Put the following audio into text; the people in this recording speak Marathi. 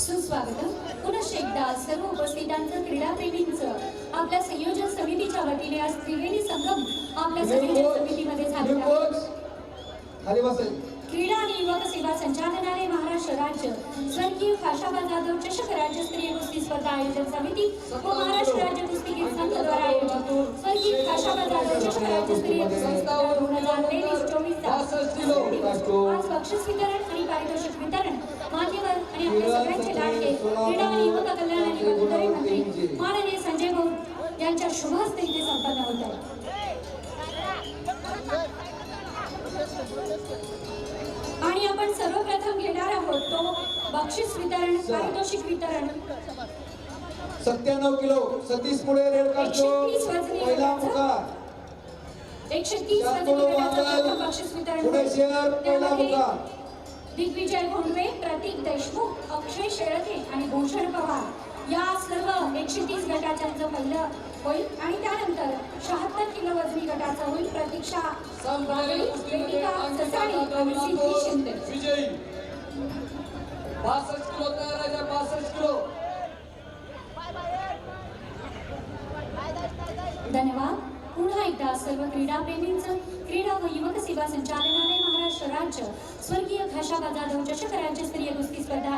सुस्वागतम. पुनश्च एकदा सर्व उपस्थितांचं क्रीडाप्रेमींचं आपल्या संयोजन समितीच्या वतीने आज त्रिवेणी संगम आपल्या संयोजन समितीमध्ये बसेल क्रीडा आणि युवक सेवा संचालनालय महाराष्ट्र राज्य स्वर्गीय खाशाबा जाधव चषक राज्यस्तरीय कुस्ती स्पर्धा आयोजन समिती व महाराष्ट्र राज्य कुस्तीगीर संघद्वारा आज बक्षीस वितरण आणि पारितोषिक वितरण. मान्यवर आणि आपल्या सगळ्यांचे लाडके क्रीडा आणि युवक कल्याण आणि बंधुदरी मंत्री माननीय संजय भाऊ यांच्या शुभ हस्ते इथे संपन्न होत आहे. आणि आपण सर्वप्रथम घेणार आहोत तो बक्षीस वितरण पारितोषिक वितरण. सत्त्याण्णव किलो सतीश पुढे रेड कास्टो 130 वजनी पहिला. मुका. एकशे तीस वजनी गटाचं शहर पहिला दिग्विजय घोंडवे प्रतीक देशमुख अक्षय शेळके आणि भूषण पवार. या सर्व एकशे तीस गटाच्यांचं पहिलं होईल आणि त्यानंतर शहात्तर किलो वजनी गटाचं होईल प्रतीक्षा. बागडी, वेदिका ससाणे आणि सिद्धी शिंदे. विजयी. बासष्ट किलो तयार आहे बासष्ट किलो. धन्यवाद. पुन्हा एकदा सर्व क्रीडाप्रेमींचं क्रीडा व युवक सेवा संचालनालय महाराष्ट्र राज्य स्वर्गीय खाशाबा जाधव चषक राज्यस्तरीय कुस्ती स्पर्धा